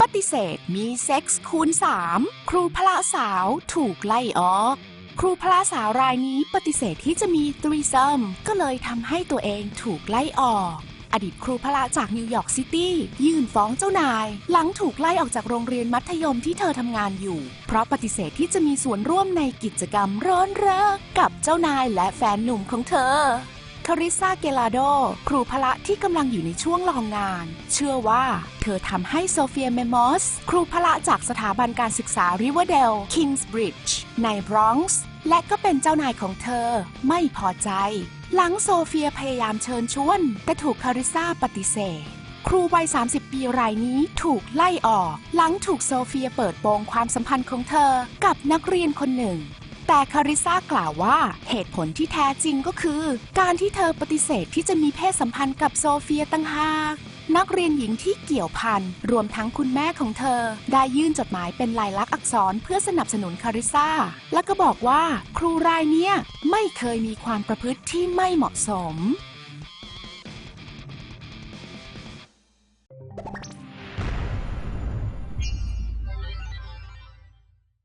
ปฏิเสธมีเซ็กส์คูณ 3 ครูพละสาวถูกไล่ออก ครูพละสาวรายนี้ปฏิเสธที่จะมีทรีซัมก็เลยทำให้ตัวเองถูกไล่ออก อดีตครูพละจากนิวยอร์กซิตี้ยื่นฟ้องเจ้านาย หลังถูกไล่ออกจากโรงเรียนมัธยมที่เธอทำงานอยู่ เพราะปฏิเสธที่จะมีส่วนร่วมในกิจกรรมร้อนเร่อกับเจ้านายและแฟนหนุ่มของเธอ คาริซาเกลาโด ครูพละที่กำลังอยู่ในช่วงลองงาน เชื่อว่าเธอทำให้โซเฟียเมมอส ครูพละจากสถาบันการศึกษาริเวอร์เดล คิงส์บริดจ์ ในบรอนซ์และก็เป็นเจ้านายของเธอ ไม่พอใจ หลังโซเฟียพยายามเชิญชวน แต่ถูกคาริซาปฏิเสธ ครูวัย 30 ปีรายนี้ถูกไล่ออก หลังถูกโซเฟียเปิดโปงความสัมพันธ์ของเธอกับนักเรียนคนหนึ่ง แต่คาริซากล่าวว่าเหตุผลที่แท้จริงก็คือ การที่เธอปฏิเสธที่จะมีเพศสัมพันธ์กับโซเฟียตั้งหากนักเรียนหญิงที่เกี่ยวพัน รวมทั้งคุณแม่ของเธอ ได้ยื่นจดหมายเป็นลายลักษณ์อักษรเพื่อสนับสนุนคาริซาและก็บอกว่าครูรายเนี้ยไม่เคยมีความประพฤติที่ไม่เหมาะสม